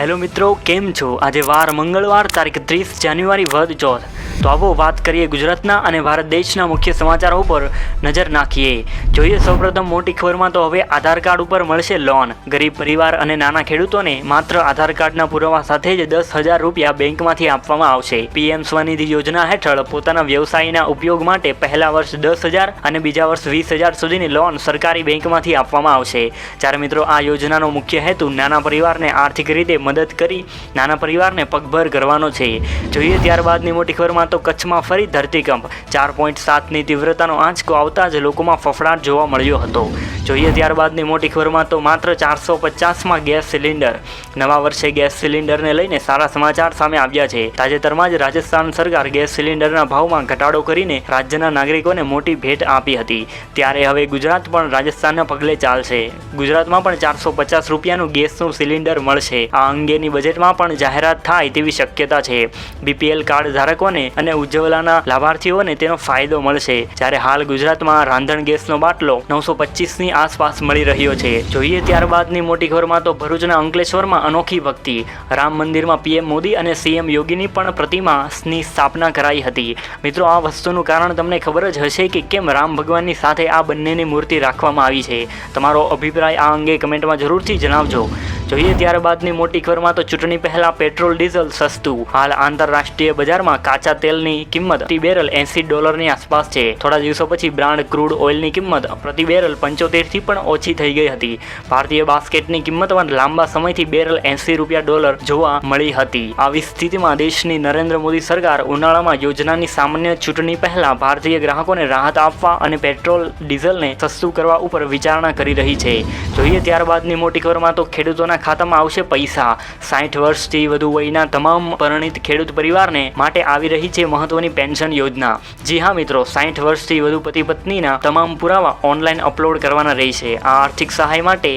Hello મિત્રો કેમ છો? આજે વાર મંગળવાર તારીખ ત્રીસ જાન્યુઆરી વધ ચોથ તો આવો વાત કરીએ ગુજરાતના અને ભારત દેશના મુખ્ય સમાચારો ઉપર નજર નાખીએ. જોઈએ સૌપ્રથમ મોટી ખબરમાં તો હવે આધાર કાર્ડ ઉપર મળશે લોન. ગરીબ પરિવાર અને નાના ખેડૂતોને માત્ર આધાર કાર્ડના પુરાવા સાથે જ દસ હજાર રૂપિયા બેંકમાંથી આપવામાં આવશે. પીએમ સ્વનિધિ યોજના હેઠળ પોતાના વ્યવસાયના ઉપયોગ માટે પહેલા વર્ષ દસ હજાર અને બીજા વર્ષ વીસ હજાર સુધીની લોન સરકારી બેંકમાંથી આપવામાં આવશે. જ્યારે મિત્રો, આ યોજનાનો મુખ્ય હેતુ નાના પરિવારને આર્થિક રીતે મદદ કરી નાના પરિવારને પગભર કરવાનો છે. જોઈએ ત્યારબાદની મોટી ખબરમાં તો કચ્છમાં ફરી ધરતીકંપ. ચાર પોઈન્ટ સાતની તીવ્રતાનો આંચકો આવતા જ લોકોમાં ફફડાટ જોવા મળ્યો હતો. જોઈએ ત્યારબાદની મોટી ખબરમાં તો માત્ર ચારસો પચાસમાં ગેસ સિલિન્ડર નવા વર્ષે ગેસ સિલિન્ડરને લઈને સારા સમાચાર સામે આવ્યા છે. તાજેતરમાં જ રાજસ્થાન સરકાર ગેસ સિલિન્ડરના ભાવમાં ઘટાડો કરીને રાજ્યના નાગરિકોને મોટી ભેટ આપી હતી. ત્યારે હવે ગુજરાત પણ રાજસ્થાનના પગલે ચાલશે. ગુજરાતમાં પણ ચારસો પચાસ રૂપિયાનું ગેસનું સિલિન્ડર મળશે. આ અંગેની બજેટમાં પણ જાહેરાત થાય તેવી શક્યતા છે. બીપીએલ કાર્ડ ધારકોને અને ઉજ્જવલાના લાભાર્થીઓને તેનો ફાયદો મળશે. જ્યારે હાલ ગુજરાતમાં રાંધણ ગેસનો બાટલો નવસો પચીસની આસપાસ મળી રહ્યો છે. જોઈએ ત્યારબાદની મોટી ખબરમાં તો ભરૂચના અંકલેશ્વરમાં અનોખી ભક્તિ. રામ મંદિરમાં પીએમ મોદી અને સીએમ યોગીની પણ પ્રતિમાની સ્થાપના કરાઈ હતી. મિત્રો, આ વસ્તુનું કારણ તમને ખબર જ હશે કે કેમ રામ ભગવાનની સાથે આ બંનેની મૂર્તિ રાખવામાં આવી છે. તમારો અભિપ્રાય આ અંગે કમેન્ટમાં જરૂરથી જણાવજો. જોઈએ ત્યારબાદની મોટી ખબરમાં તો ચૂંટણી પહેલા પેટ્રોલ, ડીઝલ સસ્તું. હાલ આંતરરાષ્ટ્રીય બજારમાં કાચા તેલની કિંમત પ્રતિ બેરલ એંસી ડોલરની આસપાસ છે. થોડા દિવસો પછી બ્રાન્ડ ક્રૂડ ઓઇલની કિંમત પ્રતિ બેરલ પંચોતેરથી પણ ઓછી થઈ ગઈ હતી. ભારતીય બાસ્કેટની કિંમતમાં લાંબા સમયથી બેરલ એંસી રૂપિયા ડોલર જોવા મળી હતી. આવી સ્થિતિમાં દેશની નરેન્દ્ર મોદી સરકાર ઉનાળામાં યોજનાની સામાન્ય ચૂંટણી પહેલા ભારતીય ગ્રાહકોને રાહત આપવા અને પેટ્રોલ, ડીઝલને સસ્તું કરવા ઉપર વિચારણા કરી રહી છે. જોઈએ ત્યારબાદની મોટી ખબરમાં તો ખેડૂતોના ખાતામાં આવશે પૈસા. સાઠ વર્ષથી વધુ વયના તમામ પરિણિત ખેડૂત પરિવારને માટે આવી રહી છે મહત્વની પેન્શન યોજના. જી હા મિત્રો, સાઠ વર્ષથી વધુ પતિ પત્નીના તમામ પુરાવા ઓનલાઈન અપલોડ કરવાના રહેશે. આ આર્થિક સહાય માટે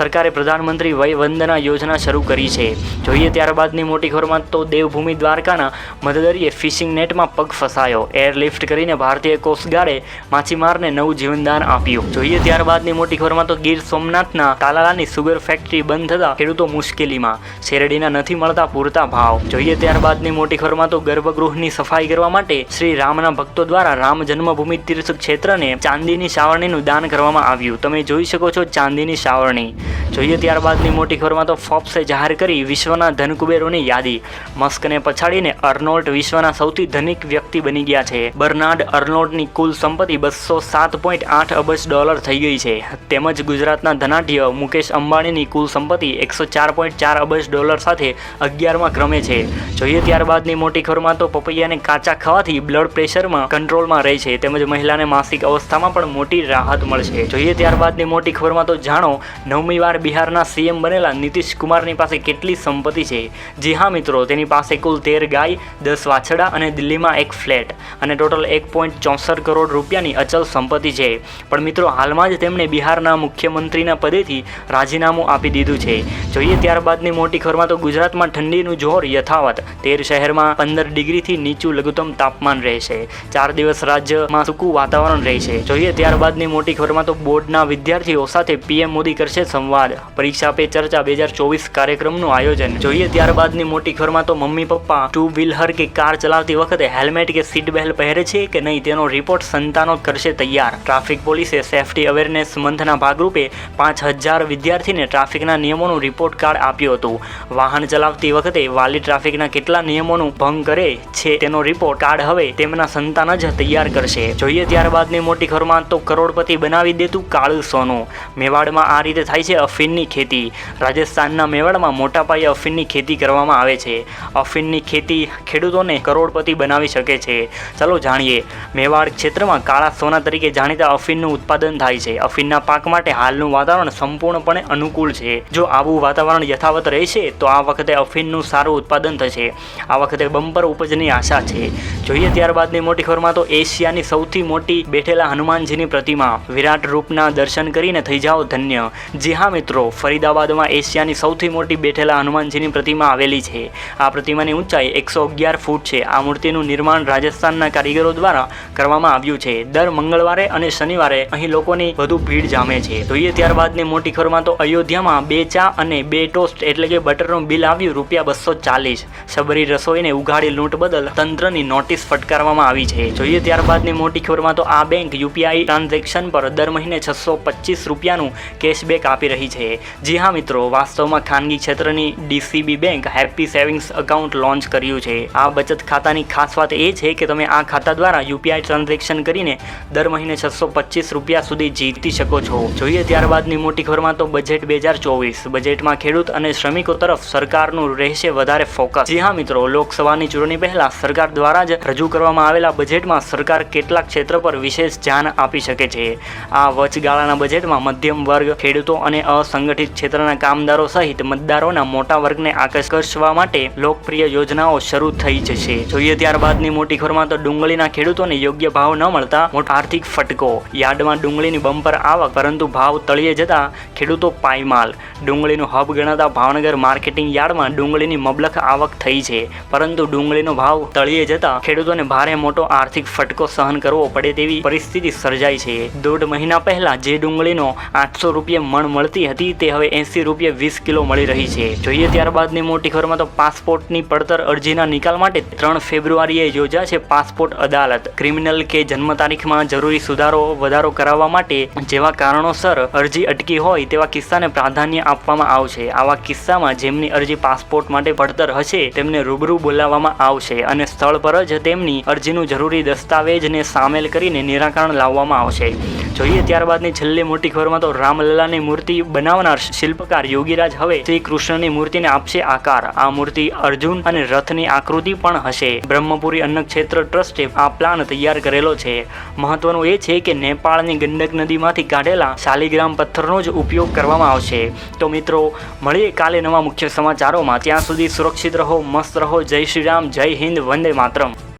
સરકારે પ્રધાનમંત્રી વય વંદના યોજના શરૂ કરી છે. જોઈએ ત્યારબાદની મોટી ખબરમાં તો દેવભૂમિ દ્વારકાના મદદરીએ ફિશિંગ નેટમાં પગ ફસાયો. એરલિફ્ટ કરીને ભારતીય કોસ્ટગાર્ડે માછીમારને નવું જીવનદાન આપ્યું. જોઈએ ત્યારબાદની મોટી ખબરમાં તો ગીર સોમનાથના તાલાલાની સુગર ફેક્ટરી બંધ થતા ખેડૂતો મુશ્કેલીમાં. શેરડીના નથી મળતા પૂરતા ભાવ. જોઈએ ત્યારબાદની મોટી ખબરમાં તો ગર્ભગૃહની સફાઈ કરવા માટે શ્રી રામના ભક્તો દ્વારા રામ જન્મભૂમિ તીર્થ ક્ષેત્રને ચાંદીની સાવરણીનું દાન કરવામાં આવ્યું. તમે જોઈ શકો છો ચાંદીની સાવરણી. જોઈએ ત્યારબાદની મોટી ખબરમાં તો ફોપ્સે જાહેર કરી વિશ્વના ધનકુબેરોની યાદી. મસ્કને પછાડીને અર્નોલ્ટ વિશ્વના સૌથી ધનિક વ્યક્તિ બની ગયા છે. બર્નાર્ડ અર્નોલ્ટની કુલ સંપત્તિ બસો સાત પોઈન્ટ આઠ અબજ ડોલર થઈ ગઈ છે. તેમજ ગુજરાતના ધનાઢ્ય મુકેશ અંબાણીની કુલ સંપત્તિ એકસો ચાર પોઈન્ટ ચાર અબજ ડોલર સાથે અગિયારમાં ક્રમે છે. જોઈએ ત્યારબાદની મોટી ખબરમાં તો પપૈયાને કાચા ખાવાથી બ્લડ પ્રેશરમાં કંટ્રોલમાં રહે છે. તેમજ મહિલાને માસિક અવસ્થામાં પણ મોટી રાહત મળશે. જોઈએ ત્યારબાદની મોટી ખબરમાં તો જાણો, નવમી વાર બિહારના સીએમ બનેલા નીતિશ કુમારની પાસે કેટલી સંપત્તિ છે? જી હા મિત્રો, તેની પાસે કુલ તેર ગાય, દસ વાછડા અને દિલ્હીમાં એક ફ્લેટ અને ટોટલ એક પોઈન્ટ ચોસઠ કરોડ રૂપિયાની અચલ સંપત્તિ છે. પણ મિત્રો, હાલમાં જ તેમણે બિહારના મુખ્યમંત્રીના પદેથી રાજીનામું આપી દીધું છે. જોઈએ ત્યારબાદની મોટી ખબરમાં તો ગુજરાતમાં ઠંડીનું જોર યથાવત. તેર શહેરમાં પંદર ડિગ્રીથી નીચું લઘુત્તમ તાપમાન રહેશે. ચાર દિવસ રાજ્યમાં સૂકું વાતાવરણ રહેશે. જોઈએ ત્યારબાદની મોટી ખબરમાં તો બોર્ડના વિદ્યાર્થીઓ સાથે પીએમ મોદી કરશે સંવાદ. પરીક્ષા પે ચર્ચા બે હજાર ચોવીસ કાર્યક્રમનું આયોજન. જોઈએ ત્યારબાદની મોટી ખબરમાં તો મમ્મી, પપ્પા, ટુ વ્હીલર કે કાર ચલાવતી વખતે હેલ્મેટ કે સીટ બેલ્ટ પહેરે છે કે નહીં તેનો રિપોર્ટ સંતાનો કરશે તૈયાર. ટ્રાફિક પોલીસે સેફટી અવેરનેસ મંથના ભાગરૂપે પાંચ હજાર વિદ્યાર્થીને ટ્રાફિકના નિયમોનું રિપોર્ટ કાર્ડ આપ્યું હતું. વાહન ચલાવતી વખતે વાલી ટ્રાફિકના કેટલા નિયમોનું ભંગ કરે છે તેનો રિપોર્ટ કાર્ડ હવે તેમના સંતાન જ તૈયાર કરશે. જોઈએ ત્યારબાદની મોટી ખબરમાં તો કરોડપતિ બનાવી દેતું કાળું સોનું. મેવાડમાં આ રીતે થાય છે અફીણની ખેતી. રાજસ્થાનના મેવાડમાં મોટા પાયે અફીણની ખેતી કરવામાં આવે છે. અફીણની ખેતી ખેડૂતોને કરોડપતિ બનાવી શકે છે. ચલો જાણીએ, મેવાડ ક્ષેત્રમાં કાળા સોના તરીકે જાણીતા અફીણનું ઉત્પાદન થાય છે. અફીણના પાક માટે હાલનું વાતાવરણ સંપૂર્ણપણે અનુકૂળ છે. જો આવું વાતાવરણ યથાવત રહેશે, તો આ વખતે અફીણનું સારું ઉત્પાદન થશે. આ વખતે બમ્પર ઉપજની આશા છે. જોઈએ ત્યારબાદની મોટી ખબરમાં તો એશિયાની સૌથી મોટી બેઠેલા હનુમાનજીની પ્રતિમા. વિરાટ રૂપના દર્શન કરીને થઈ જાઓ ધન્ય. જી હા મિત્રો, ફરીદાબાદમાં એશિયાની સૌથી મોટી બેઠેલા હનુમાનજીની પ્રતિમા આવેલી છે. આ પ્રતિમાની ઊંચાઈ એકસો અગિયાર ફૂટ છે. આ મૂર્તિનું નિર્માણ રાજસ્થાનના કારીગરો દ્વારા કરવામાં આવ્યું છે. દર મંગળવારે અને શનિવારે અહીં લોકોની વધુ ભીડ જામે છે. જોઈએ ત્યારબાદની મોટી ખબરમાં તો અયોધ્યામાં બે ચા અને બે ટોસ્ટ એટલે કે બટરનું બિલ આવ્યું, રૂપિયા બસો ચાલીસ. શબરી રસોઈને ઉઘાડી લૂંટ બદલ તંત્રની નોટિસ ફટકારવામાં આવી છે. જોઈએ ત્યારબાદની મોટી ખબરમાં તો આ બેંક યુપીઆઈ ટ્રાન્ઝેક્શન પર દર મહિને છસો પચીસ રૂપિયાનું કેશબેક આપી રહી છે. જી હા મિત્રો, વાસ્તવમાં ખાનગી ક્ષેત્રની DCB bank happy savings account launch કર્યું છે. આ બચત ખાતાની ખાસ વાત એ છે કે તમે આ ખાતા દ્વારા યુપીઆઈ ટ્રાન્ઝેક્શન કરીને દર મહિને છસો પચીસ રૂપિયા સુધી જીતી શકો છો. જોઈએ ત્યારબાદની મોટી ખબરમાં તો બજેટ બે હજાર ચોવીસ. બજેટમાં ખેડૂત અને શ્રમિકો તરફ સરકારનું રહેશે વધારે ફોકસ. જી હા મિત્રો, લોકસભાની ચૂંટણી પહેલા સરકાર દ્વારા જ રજૂ કરવામાં આવેલા બજેટમાં સરકાર કેટલાક ક્ષેત્ર પર વિશેષ ધ્યાન આપી શકે છે. આ વચગાળાના બજેટમાં મધ્યમ વર્ગ ખેડૂતો અને અસંગઠિત ક્ષેત્રના કામદારો સહિત મતદારોના મોટા વર્ગને આકર્ષવા માટે લોકપ્રિય યોજનાઓ શરૂ થઈ જશે. જોઈએ ત્યારબાદની મોટી ખબરમાં તો ડુંગળીના ખેડૂતોને યોગ્ય ભાવ ન મળતા મોટો આર્થિક ફટકો. યાર્ડમાં ડુંગળીની બમ્પર આવક, પરંતુ ભાવ તળિયે જતા ખેડૂતો પાયમાલ. ડુંગળીનું હબ ગણાતા ભાવનગર માર્કેટિંગ યાર્ડમાં ડુંગળીની મબલખ આવક થઈ છે, પરંતુ ડુંગળીનો ભાવ તળિયે જતા ખેડૂતોને ભારે મોટો આર્થિક ફટકો સહન કરવો પડે તેવી પરિસ્થિતિ સર્જાઈ છે. દોઢ મહિના પહેલા જે ડુંગળીનો આઠસો રૂપિયા મણ મળતી હતી તે હવે એંસી રૂપિયા વીસ કિલો મળી રહી છે. જોઈએ ત્યારબાદની મોટી ખબરમાં તો પાસપોર્ટની પડતર અરજીના નિકાલ માટે ત્રણ ફેબ્રુઆરીએ યોજાશે પાસપોર્ટ અદાલત. ક્રિમિનલ કે જન્મ તારીખમાં જરૂરી સુધારો, વધારો કરાવવા માટે જેવા કારણોસર અરજી અટકી હોય તેવા કિસ્સાને પ્રાધાન્ય આપવામાં આવશે. આવા કિસ્સામાં જેમની અરજી પાસપોર્ટ માટે પડતર હશે, તેમને રૂબરૂ બોલાવવામાં આવશે અને સ્થળ પર જ તેમની અરજીનું જરૂરી દસ્તાવેજને સામેલ કરીને નિરાકરણ લાવવામાં આવશે. જોઈએ ત્યારબાદની છેલ્લી મોટી ખબરમાં તો રામલલાની મૂર્તિ બનાવનાર શિલ્પકાર યોગીરાજ હવે શ્રી કૃષ્ણની મૂર્તિને આપશે આકાર. આ મૂર્તિ અર્જુન અને રથની આકૃતિ પણ હશે. બ્રહ્મપુરી અન્ન ક્ષેત્ર ટ્રસ્ટે આ પ્લાન તૈયાર કરેલો છે. મહત્વનું એ છે કે નેપાળની ગંડક નદીમાંથી કાઢેલા શાલિગ્રામ પથ્થરનો જ ઉપયોગ કરવામાં આવશે. તો મિત્રો, મળીએ કાલે નવા મુખ્ય સમાચારોમાં. ત્યાં સુધી સુરક્ષિત રહો, મસ્ત રહો. જય શ્રી રામ જય હિન્દ, વંદે માતરમ.